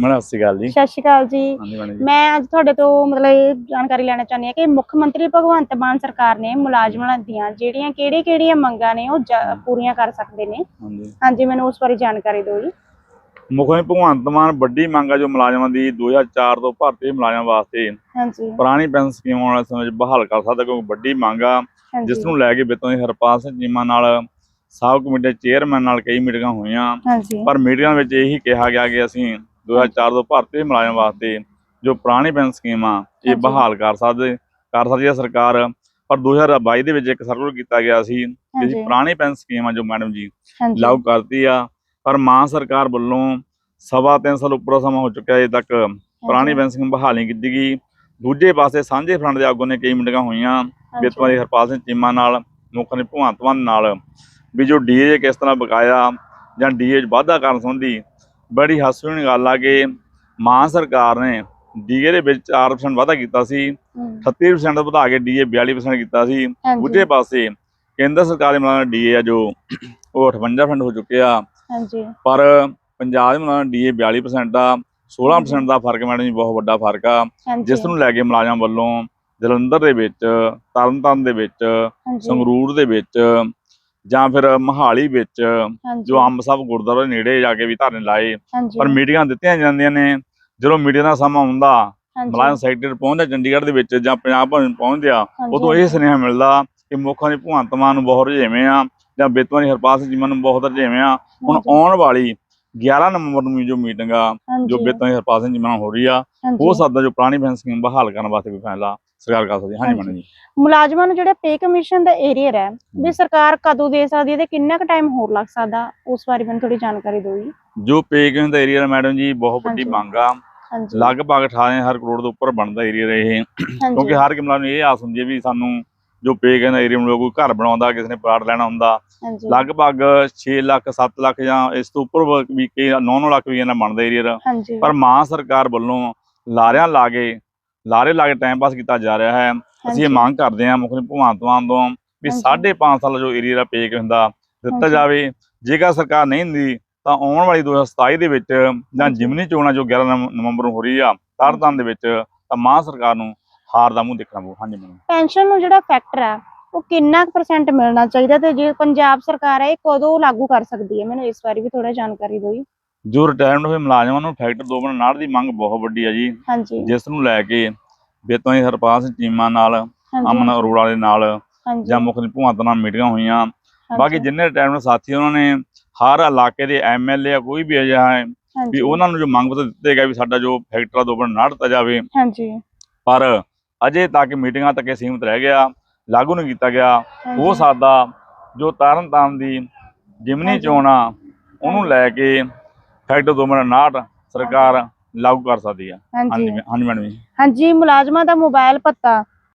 Madam ਸਤਿ ਸ਼੍ਰੀ ਅਕਾਲ ਜੀ। ਸਤਿ ਸ਼੍ਰੀ ਅਕਾਲ ਜੀ। ਹਾਂਜੀ ਮੈਡਮ ਜੀ। ਮੈਂ ਅੱਜ ਤੁਹਾਡੇ ਤੋਂ ਮਤਲਬ ਇਹ ਜਾਣਕਾਰੀ ਲੈਣਾ ਚਾਹੁੰਦੀ ਹਾਂ ਕਿ ਮੁੱਖ ਮੰਤਰੀ ਭਗਵੰਤ ਮਾਨ ਸਰਕਾਰ ਨੇ ਮੁਲਾਜ਼ਮਾਂ ਦੀਆਂ ਜਿਹੜੀਆਂ ਕਿਹੜੀ-ਕਿਹੜੀਆਂ ਮੰਗਾਂ ਨੇ ਉਹ ਜ- ਪੂਰੀਆਂ ਕਰ ਸਕਦੇ ਨੇ। ਹਾਂਜੀ। ਹਾਂਜੀ ਮੈਨੂੰ ਉਸ ਬਾਰੇ ਜਾਣਕਾਰੀ ਦਿਓ ਜੀ। ਮੁੱਖ ਮੰਤਰੀ ਭਗਵੰਤ ਮਾਨ ਵੱਡੀ ਮੰਗ ਆ ਜੋ ਮੁਲਾਜ਼ਮਾਂ ਦੀ 2004 ਤੋਂ ਭਰਤੀ ਮੁਲਾਜ਼ਮਾਂ ਵਾਸਤੇ ਹਾਂਜੀ। ਪੁਰਾਣੀ ਪੈਨਸ਼ਨ ਸਕੀਮ ਆਉਣ ਵਾਲੇ ਸਮੇਂ ਵਿੱਚ ਬਹਾਲ ਕਰ ਸਕਦਾ ਕਿਉਂਕਿ ਵੱਡੀ ਮੰਗ ਆ। ਹਾਂਜੀ। ਜਿਸ ਨੂੰ ਲੈ ਕੇ ਬਿੱਤੋਂ ਦੀ ਹਰਪਾਲ ਸਿੰਘ ਚੀਮਾ ਨਾਲ ਸਾਬ ਕਮੇਟੀ ਦੇ ਚੇਅਰਮੈਨ ਨਾਲ ਕਈ ਮੀਟਿੰਗਾਂ ਹੋਈਆਂ। ਹਾਂਜੀ। ਪਰ ਮੀਟਿੰਗਾਂ ਵਿੱਚ ਇਹੀ ਕਿਹਾ ਗਿਆ ਕਿ ਅਸੀਂ 2004 ਤੋਂ ਭਰਤੀ ਮੁਲਾਜ਼ਮਾਂ ਵਾਸਤੇ ਜੋ ਪੁਰਾਣੀ ਪੈਨਸ਼ਨ ਸਕੀਮ ਆ ਇਹ। ਬਹਾਲ ਕਰ ਸਕਦੇ ਕਰ ਸਕਦੀ ਹੈ ਸਰਕਾਰ ਪਰ 2022 ਦੇ ਵਿੱਚ ਇੱਕ ਸਰਕੂਲਰ ਕੀਤਾ ਗਿਆ ਸੀ ਹਾਂਜੀ। ਪੁਰਾਣੀ ਪੈਨਸ਼ਨ ਸਕੀਮ ਆ ਜੋ ਮੈਡਮ ਜੀ ਲਾਗੂ ਕਰਤੀ ਆ ਪਰ ਮਾਨ ਸਰਕਾਰ ਵੱਲੋਂ ਸਵਾ ਤਿੰਨ ਸਾਲ ਉੱਪਰ ਸਮਾਂ ਹੋ ਚੁੱਕਿਆ ਅਜੇ ਤੱਕ ਪੁਰਾਣੀ ਪੈਨਸ਼ਨ ਸਕੀਮ ਬਹਾਲ ਨਹੀਂ ਕੀਤੀ ਗਈ। ਦੂਜੇ ਪਾਸੇ ਸਾਂਝੇ ਫਰੰਟ ਦੇ ਆਗੂ ਨੇ ਕਈ ਮੀਟਿੰਗਾਂ ਹੋਈਆਂ ਦੀ ਹਰਪਾਲ ਸਿੰਘ ਚੀਮਾ ਨਾਲ ਮੁੱਖ ਨੇ ਭਗਵੰਤ ਮਾਨ ਨਾਲ ਵੀ ਜੋ ਡੀਏ ਕਿਸ ਤਰ੍ਹਾਂ ਬਕਾਇਆ ਜਾਂ ਡੀਏ ਵਾਧਾ ਕਰਨ ਸੰਬੰਧੀ ਬੜੀ ਹਾਸੋਹੀਣੀ ਗੱਲ ਆ ਕਿ ਮਾਨ ਸਰਕਾਰ ਨੇ ਡੀਏ ਦੇ ਵਿੱਚ 4% ਵਾਧਾ ਕੀਤਾ ਸੀ ਹਮ, 38% ਵਧਾ ਕੇ ਡੀਏ 42% ਕੀਤਾ ਸੀ। ਦੂਜੇ ਪਾਸੇ ਕੇਂਦਰ ਸਰਕਾਰ ਦੇ ਮੁਲਾਜ਼ਮਾਂ ਡੀਏ ਆ ਜੋ ਉਹ 58% ਹੋ ਚੁੱਕੇ ਆ। ਹਾਂਜੀ। ਪਰ ਪੰਜਾਬ ਦੇ ਮੁਲਾਜ਼ਮਾਂ ਡੀਏ 42% ਆ 16% ਦਾ ਫ਼ਰਕ ਮੈਡਮ ਜੀ ਬਹੁਤ ਵੱਡਾ ਫ਼ਰਕ ਆ। ਜਿਸ ਨੂੰ ਲੈ ਕੇ ਮੁਲਾਜ਼ਮਾਂ ਵੱਲੋਂ ਜਲੰਧਰ ਦੇ ਵਿੱਚ ਤਰਨਤਾਰਨ ਦੇ ਵਿੱਚ ਸੰਗਰੂਰ ਦੇ ਵਿੱਚ ਜਾਂ ਫਿਰ ਮਹਾਲੀ ਵਿੱਚ ਜੋ ਅੰਬ ਸਾਹਿਬ ਗੁਰਦੁਆਰੇ ਨੇੜੇ ਜਾ ਕੇ ਵੀ ਧਰਨੇ ਲਾਏ ਪਰ ਮੀਟਿੰਗਾਂ ਦਿੱਤੀਆਂ ਜਾਂਦੀਆਂ ਨੇ। ਜਦੋਂ ਮੀਟਿੰਗ ਦਾ ਸਮਾਂ ਹੁੰਦਾ ਹਾਂਜੀ। ਮੁਲਾਜ਼ਮ ਸੈਕਟਰੀ ਪਹੁੰਚਦਾ ਚੰਡੀਗੜ੍ਹ ਦੇ ਵਿੱਚ ਜਾਂ ਪੰਜਾਬ ਭਵਨ ਪਹੁੰਚਦੇ ਆ ਹਾਂਜੀ, ਉਦੋਂ ਇਹ ਸੁਨੇਹਾ ਮਿਲਦਾ ਕਿ ਮੁੱਖਾਂ ਦੀ ਭਗਵੰਤ ਮਾਨ ਨੂੰ ਬਹੁਤ ਰਜੇਵੇਂ ਆ ਜਾਂ ਬੇਤਵਾਂ ਦੀ ਹਰਪਾਲ ਸਿੰਘ ਜੀ ਨੂੰ ਬਹੁਤ ਰਜੇਵੇਂ ਆ। ਹੁਣ ਆਉਣ ਵਾਲੀ 11 ਨਵੰਬਰ ਨੂੰ ਜੋ ਮੀਟਿੰਗ ਆ ਜੋ ਬੇਤਵਾਂ ਦੀ ਹਰਪਾਲ ਸਿੰਘ ਜੀ ਨਾਲ ਹੋ ਰਹੀ ਆ। ਹੋ ਸਕਦਾ ਜੋ ਪੁਰਾਣੀ ਸਕੀਮ ਬਹਾਲ ਕਰਨ ਵਾਸਤੇ ਕੋਈ ਫੈਸਲਾ। ਸਰਕਾਰ ਕਰ ਸਕਦੀ ਹੈ। ਹਾਂਜੀ। ਮੈਡਮ ਜੀ। ਮੁਲਾਜ਼ਮਾਂ ਨੂੰ ਜਿਹੜਾ ਪੇ ਕਮਿਸ਼ਨ ਦਾ ਏਰੀਅਰ ਹੈ ਵੀ ਸਰਕਾਰ ਕਦੋਂ ਦੇ ਸਕਦੀ ਹੈ ਤੇ ਕਿੰਨਾ ਕੁ ਟਾਈਮ ਹੋਰ ਲੱਗ ਸਕਦਾ? ਉਸ ਬਾਰੇ ਮੈਨੂੰ ਥੋੜੀ ਜਾਣਕਾਰੀ ਦਿਓ ਜੀ। ਜੋ ਪੇ ਕਿਉਂ ਦਾ ਏਰੀਆ ਮੈਡਮ ਜੀ ਬਹੁਤ ਵੱਡੀ। ਮੰਗ ਆ। ਲਗਭਗ 18000 ਕਰੋੜ ਦੇ ਉੱਪਰ ਬਣਦਾ ਏਰੀਆ ਇਹ। ਕਿਉਂਕਿ ਹਰ ਇੱਕ ਮੁਲਾਜ਼ਮ ਨੂੰ ਇਹ ਆਸ ਹੁੰਦੀ ਹੈ ਵੀ ਸਾਨੂੰ ਜੋ ਪੇ ਕਹਿੰਦਾ ਏਰੀਆ ਨੂੰ ਕੋਈ ਘਰ ਬਣਾਉਂਦਾ ਕਿਸੇ ਨੇ ਪਲਾਟ ਲੈਣਾ ਹੁੰਦਾ। ਲਗਭਗ 6 ਲੱਖ 7 ਲੱਖ ਜਾਂ ਇਸ ਤੋਂ ਉੱਪਰ ਵ- ਕਈ 9-9 ਲੱਖ ਵੀ ਇਹਨਾਂ ਬਣਦਾ ਏਰੀਆ ਪਰ ਮਾਂ ਸਰਕਾਰ ਵੱਲੋਂ ਲਾਰਿਆਂ ਲਾ ਕੇ ਲਾਰੇ ਲਾ ਕੇ ਟਾਈਮ ਪਾਸ ਕੀਤਾ ਜਾ ਰਿਹਾ ਹੈ। ਅਸੀਂ ਇਹ ਮੰਗ ਕਰਦੇ ਹਾਂ ਮੁੱਖ ਭਗਵੰਤ ਮਾਨ ਤੋਂ ਵੀ ਹਾਂਜੀ। 5.5 ਸਾਲ ਜੋ ਏਰੀਆ ਦਾ ਪੇ ਹੁੰਦਾ ਦਿੱਤਾ। ਜਾਵੇ। ਜੇਕਰ ਸਰਕਾਰ ਨਹੀਂ ਦਿੰਦੀ ਤਾਂ ਆਉਣ ਵਾਲੀ 2027 ਦੇ ਵਿੱਚ ਜਾਂ। ਜਿਮਨੀ ਚੋਣਾਂ ਜੋ 11 ਨਵ- ਨਵੰਬਰ ਨੂੰ ਹੋ ਰਹੀ ਆ ਤਰਨਤਾਰਨ ਦੇ ਵਿੱਚ ਤਾਂ ਮਾਂ ਸਰਕਾਰ ਨੂੰ ਹਾਰ ਦਾ ਮੂੰਹ ਦੇਖਣਾ ਪਊ। ਹਾਂਜੀ ਮੈਨੂੰ ਪੈਨਸ਼ਨ ਨੂੰ ਜਿਹੜਾ ਫੈਕਟਰ ਹੈ ਉਹ ਕਿੰਨਾ ਪਰਸੈਂਟ ਮਿਲਣਾ ਚਾਹੀਦਾ ਤੇ ਜੇ ਪੰਜਾਬ ਸਰਕਾਰ ਹੈ ਇਹ ਕਦੋਂ ਲਾਗੂ ਕਰ ਸਕਦੀ ਹੈ? ਮੈਨੂੰ ਇਸ ਬਾਰੇ ਵੀ ਥੋੜਾ ਜਾਣਕਾਰੀ ਦਿਓ ਜੀ ਰਿਟਾਇਰਮੈਂਟ ਹੋਏ ਮੁਲਾਜ਼ਮਾਂ ਨੂੰ ਫੈਕਟਰ 2.9 ਦੀ ਮੰਗ ਬਹੁਤ ਵੱਡੀ ਆ ਜੀ। ਜਿਸ ਨੂੰ ਲੈ ਕੇ ਬੇਤੋਂ ਦੀ ਹਰਪਾਲ ਸਿੰਘ ਚੀਮਾ ਨਾਲ ਅਮਨ ਅਰੋੜਾ ਦੇ ਨਾਲ ਜਾਂ ਮੁੱਖ ਭਗਵੰਤ ਨਾਲ ਮੀਟਿੰਗਾਂ ਹੋਈਆਂ। ਬਾਕੀ ਜਿੰਨੇ ਰਿਟਾਇਰਮੈਂਟ ਸਾਥੀ ਉਹਨਾਂ ਨੇ ਹਰ ਇਲਾਕੇ ਦੇ ਐਮਐਲਏ ਆ ਕੋਈ ਵੀ ਅਜਿਹਾ ਹੈ ਵੀ ਉਹਨਾਂ ਨੂੰ ਜੋ ਮੰਗ ਪੱਤਰ ਦਿੱਤੇ ਗਏ ਵੀ ਸਾਡਾ ਜੋ ਫੈਕਟਰ 2.9 ਦਿੱਤਾ ਜਾਵੇ। ਹਾਂਜੀ। ਪਰ ਅਜੇ ਤੱਕ ਮੀਟਿੰਗਾਂ ਤੱਕ ਸੀਮਿਤ ਰਹਿ ਗਿਆ ਲਾਗੂ ਨਹੀਂ ਕੀਤਾ ਗਿਆ। ਹਾਂਜੀ, ਹੋ ਸਕਦਾ ਜੋ ਤਰਨਤਾਰਨ ਦੀ ਜਿਮਨੀ। ਚੋਣ ਉਹਨੂੰ ਲੈ ਕੇ ਫੈਕਟਰ 2.9 ਸਰਕਾਰ ਲਾਗੂ ਕਰ ਸਕਦੀ ਆ। ਹਾਂਜੀ। ਹਾਂਜੀ ਮੈਡਮ ਜੀ। ਹਾਂਜੀ ਮੁਲਾਜ਼ਮਾਂ ਦਾ ਮੋਬਾਈਲ ਭੱਤਾ